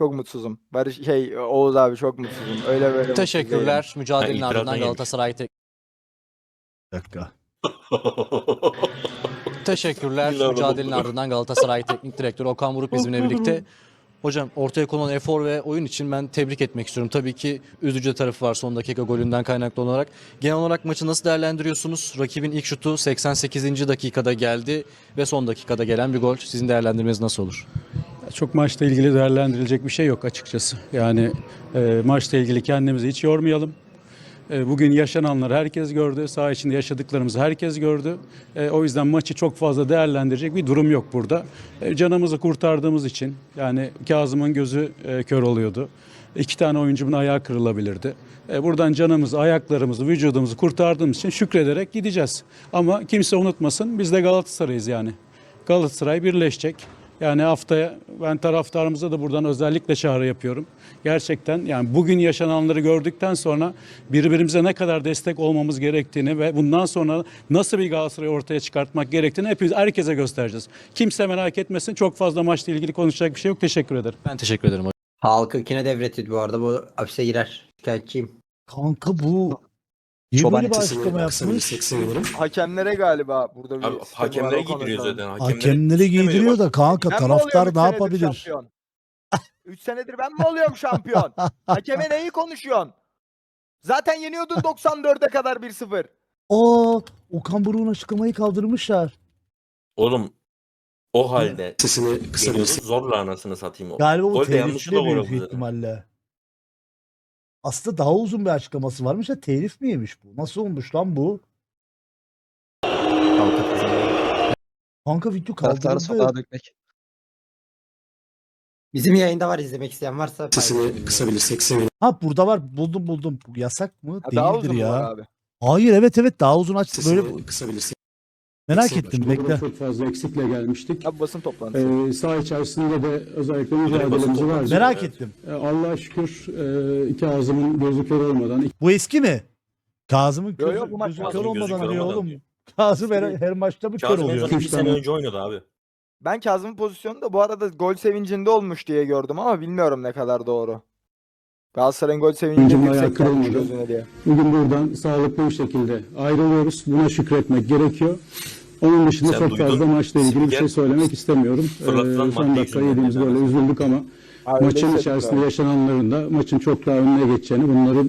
Çok mutsuzum. Barış şey Oğuz abi çok mutsuzum. Öyle böyle. mutsuz. Teşekkürler. Mücadelenin Ha, ardından yemiş. Galatasaray tek- Bir dakika. Teşekkürler. İlla Mücadelenin ardından Galatasaray Teknik Direktörü Okan Buruk bizimle birlikte. Hocam ortaya konulan efor ve oyun için ben tebrik etmek istiyorum. Tabii ki üzücü tarafı var son dakika golünden kaynaklı olarak. Genel olarak maçı nasıl değerlendiriyorsunuz? Rakibin ilk şutu 88. dakikada geldi ve son dakikada gelen bir gol. Sizin değerlendirmeniz nasıl olur? Çok maçla ilgili değerlendirilecek bir şey yok açıkçası. Yani e, maçla ilgili kendimizi hiç yormayalım. E, bugün yaşananları herkes gördü. Saha içinde yaşadıklarımızı herkes gördü. E, o yüzden maçı çok fazla değerlendirecek bir durum yok burada. E, canımızı kurtardığımız için yani Kazım'ın gözü e, kör oluyordu. İki tane oyuncumun ayağı kırılabilirdi. E, buradan canımızı, ayaklarımızı, vücudumuzu kurtardığımız için şükrederek gideceğiz. Ama kimse unutmasın biz de Galatasaray'ız yani. Galatasaray birleşecek. Yani haftaya ben taraftarımıza da buradan özellikle çağrı yapıyorum. Gerçekten yani bugün yaşananları gördükten sonra birbirimize ne kadar destek olmamız gerektiğini ve bundan sonra nasıl bir Galatasaray ortaya çıkartmak gerektiğini hepimiz herkese göstereceğiz. Kimse merak etmesin. Çok fazla maçla ilgili konuşacak bir şey yok. Teşekkür ederim. Ben teşekkür ederim hocam. Halkınkine devretti bu arada. Bu hapse girer. Şikayetçiyim. Kanka bu niye Çoban böyle bir açıklama yapmış? Hakemlere galiba burada bir Abi sistemi var, hakemlere o konuda giydiriyor zaten. Hakemleri giydiriyor da kanka Ben mi oluyorum taraftar üç ne senedir yapabilir? şampiyon? 3 senedir ben mi oluyorum şampiyon? Hakeme neyi konuşuyorsun? Zaten yeniyordun 94'e kadar 1-0. Aa, Okan Buruk'un açıklamayı kaldırmışlar. Oğlum o halde Sesini kısa geliyordu, zorla anasını satayım. o. Galiba bu Gol de yanlışlıkla gol büyük oldu zaten. ihtimalle. Aslında daha uzun bir açıklaması varmış da telif mi yemiş bu? Nasıl olmuş lan bu? Kanka video Taraftarı sokağa kaldırıldı. dökmek. Bizim yayında var izlemek isteyen varsa. sesini paylaşın. kısa bir seksi Ha burada var buldum buldum. Bu yasak mı? Ha, daha Değildir uzun ya. var abi. Hayır evet evet daha uzun aç. Böyle Sesini kısa bir seksi merak ettim bekle. Çok fazla eksikle gelmiştik. Abi basın toplantısı. Ee, saha içerisinde de özellikle mücadelemiz vardı. Merak Evet. ettim. Allah'a şükür e, Kazım'ın gözü kör olmadan Bu eski mi? Kazım'ın gözü, yo, bu gözü kör olmadan diyor olmadan oğlum. Kazım her, her maçta mı kör Kazım oluyor? Üç 2 sene önce oynadı abi. Ben Kazım'ın pozisyonu da bu arada gol sevincinde olmuş diye gördüm ama bilmiyorum ne kadar doğru. Galatasaray'ın gol sevinci Oyuncunun ayağı yüksek kırılmadı. gözüne diye. Bugün buradan sağlıklı bir şekilde ayrılıyoruz. Buna şükretmek gerekiyor. Onun dışında Sen çok duydun. fazla maçla ilgili bir Spiker şey söylemek istemiyorum. Ee, son dakika yediğimiz golle üzüldük ama öyle maçın içerisinde abi. yaşananların da maçın çok daha önüne geçeceğini, bunlarla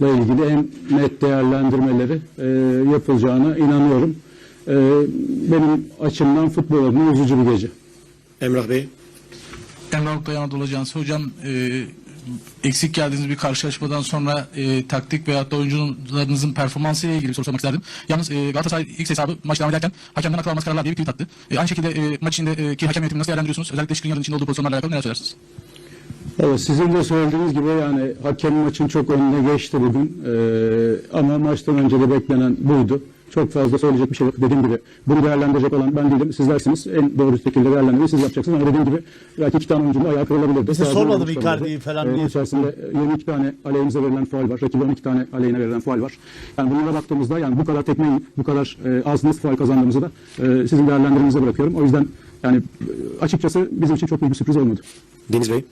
ilgili en net değerlendirmeleri e, yapılacağına inanıyorum. E, benim açımdan futbol adına üzücü bir gece. Emrah Bey. Emrah Oktay Anadolu Ajansı. Hocam e, eksik geldiğiniz bir karşılaşmadan sonra e, taktik veyahut da oyuncularınızın performansı ile ilgili bir soru sormak isterdim. Yalnız e, Galatasaray ilk hesabı maç devam ederken hakemden akıl almaz kararlar diye bir tweet attı. E, aynı şekilde e, maç içindeki hakem yönetimini nasıl değerlendiriyorsunuz? Özellikle Skriniar'ın içinde olduğu pozisyonlarla alakalı neler söylersiniz? Evet sizin de söylediğiniz gibi yani hakem maçın çok önüne geçti bugün. Ee, ama maçtan önce de beklenen buydu. Çok fazla söyleyecek bir şey yok. Dediğim gibi bunu değerlendirecek olan ben değilim. Sizlersiniz. En doğru şekilde değerlendirmeyi siz yapacaksınız. Ama dediğim gibi belki iki tane oyuncunun ayağı kırılabilirdi. Bize Sağdan sormadım olmuş Icardi'yi falan Ee, diye. içerisinde 22 tane aleyhimize verilen faul var. Rakibe 12 tane aleyhine verilen faul var. Yani bunlara baktığımızda yani bu kadar tekme yiyip bu kadar e, az nasıl faul kazandığımızı da e, sizin değerlendirmenize bırakıyorum. O yüzden yani e, açıkçası bizim için çok büyük bir sürpriz olmadı. Deniz Bey.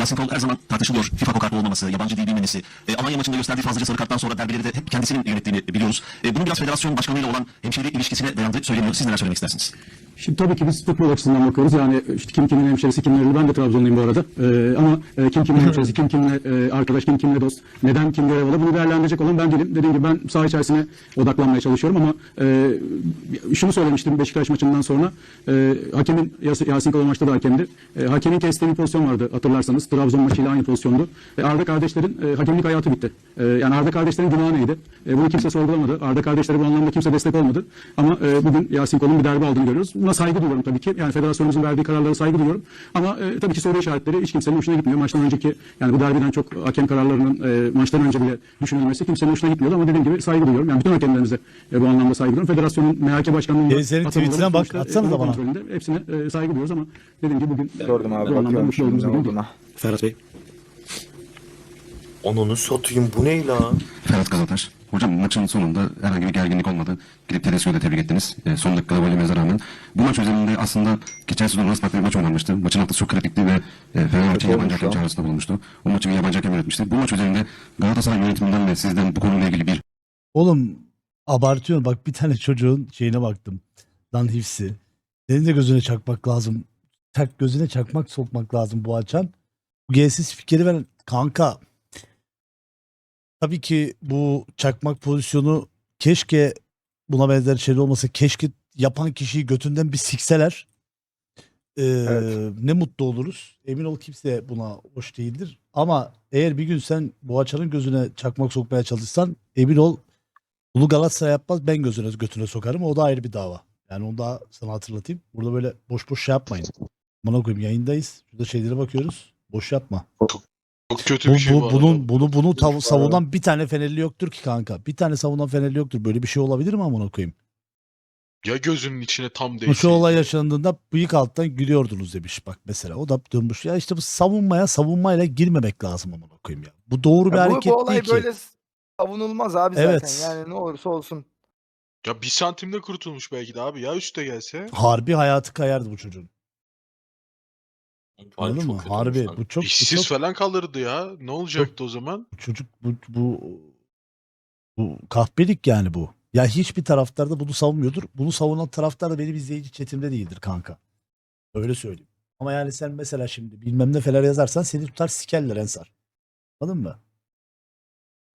Yasin Kol her zaman tartışılıyor. FIFA kokartlı olmaması, yabancı dil bilmemesi. E, Alanya maçında gösterdiği fazlaca sarı karttan sonra derbileri de hep kendisinin yönettiğini biliyoruz. E, bunun biraz federasyon başkanıyla olan hemşire ilişkisine dayandığı söyleniyor. Siz neler söylemek istersiniz? Şimdi tabii ki biz futbol açısından bakıyoruz. Yani işte kim kimin hemşerisi, kim nereli. Ben de Trabzonluyum bu arada. Ee, ama e, kim kimin hemşerisi, kim kimle e, arkadaş, kim kimle dost, neden kim görev alır bunu değerlendirecek olan ben değilim. Dediğim gibi ben saha içerisine odaklanmaya çalışıyorum ama e, şunu söylemiştim Beşiktaş maçından sonra. E, hakemin, Yas- Yasin Kala maçta da hakemdi. E, hakemin kestiği bir pozisyon vardı hatırlarsanız. Trabzon maçıyla aynı pozisyondu. E, Arda kardeşlerin e, hakemlik hayatı bitti. E, yani Arda kardeşlerin günahı neydi? E, bunu kimse sorgulamadı. Arda kardeşleri bu anlamda kimse destek olmadı. Ama e, bugün Yasin Kol'un bir derbi aldığını görüyoruz. Buna saygı duyuyorum tabii ki. Yani federasyonumuzun verdiği kararlara saygı duyuyorum. Ama e, tabii ki soru işaretleri hiç kimsenin hoşuna gitmiyor. Maçtan önceki yani bu derbiden çok hakem kararlarının e, maçtan önce bile düşünülmesi kimsenin hoşuna gitmiyordu. Ama dediğim gibi saygı duyuyorum. Yani bütün hakemlerimize e, bu anlamda saygı duyuyorum. Federasyonun MHK başkanlığının E, senin tweetine bak, sonuçta, atsana da e, bana. Hepsine e, saygı duyuyoruz ama dediğim gibi bugün Gördüm abi bu anlamda bakıyorum mutlu şimdi olduğumuz bir gün. Ferhat Bey. Onunu satayım bu ne la? Ferhat Gazataş. Hocam maçın sonunda herhangi bir gerginlik olmadı. Gidip Tedesco'yu da tebrik ettiniz. E, son dakikada gol yemenize rağmen. Bu maç özelinde aslında geçen sezon nasıl farklı bir maç oynanmıştı. Maçın haftası çok kritikti ve e, Fenerbahçe Kötü yabancı hakem çağrısında bulunmuştu. O maçı bir yabancı hakem yönetmişti. Bu maç özelinde Galatasaray yönetiminden ve sizden bu konuyla ilgili bir Oğlum abartıyorsun. Bak bir tane çocuğun şeyine baktım. Lan hifsi. Senin de gözüne çakmak lazım. Çak gözüne çakmak sokmak lazım bu açan. Bu G'siz spikeri veren kanka. Tabii ki bu çakmak pozisyonu keşke buna benzer şeyler olmasa. Keşke yapan kişiyi götünden bir sikseler. Ee, Evet. Ne mutlu oluruz. Emin ol kimse buna hoş değildir. Ama eğer bir gün sen Boğaçan'ın gözüne çakmak sokmaya çalışsan emin ol bunu Galatasaray yapmaz ben gözüne götüne sokarım. O da ayrı bir dava. Yani onu da sana hatırlatayım. Burada böyle boş boş şey yapmayın. Bana koyayım yayındayız. Şurada şeylere bakıyoruz. Boş yapma. Çok kötü Bu, bir şey bu- bu bunun bunu bunu tav- arada. savunan bir tane Fenerli yoktur ki kanka. Bir tane savunan Fenerli yoktur. Böyle bir şey olabilir mi amına koyayım? Ya gözünün içine tam Şu değseydi. olay yaşandığında bıyık alttan gülüyordunuz demiş bak mesela. O da dönmüş. Ya işte bu savunmaya savunmayla girmemek lazım amına koyayım ya. Bu doğru bir Ya bu, hareket bu olay değil ki. böyle savunulmaz abi Evet. zaten. Yani ne olursa olsun. Ya bir santimde kurtulmuş belki de abi ya üste gelse. Harbi hayatı kayardı bu çocuğun. Anladın çok mı? kötü olmuş Harbi lan. bu çok, bu İşsiz çok falan kalırdı ya. Ne olacaktı o zaman? bu çocuk bu bu bu kahpelik yani bu. Ya hiçbir taraftar da bunu savunmuyordur. Bunu savunan taraftar da benim izleyici chatimde değildir kanka. Öyle söyleyeyim. Ama yani sen mesela şimdi bilmem ne feler yazarsan seni tutar sikerler Ensar. Anladın mı?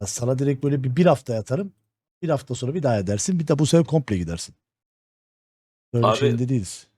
Ya sana direkt böyle bir, bir hafta yatarım. Bir hafta sonra bir daha edersin. Bir de bu sefer komple gidersin. Böyle Abi- şeyinde değiliz.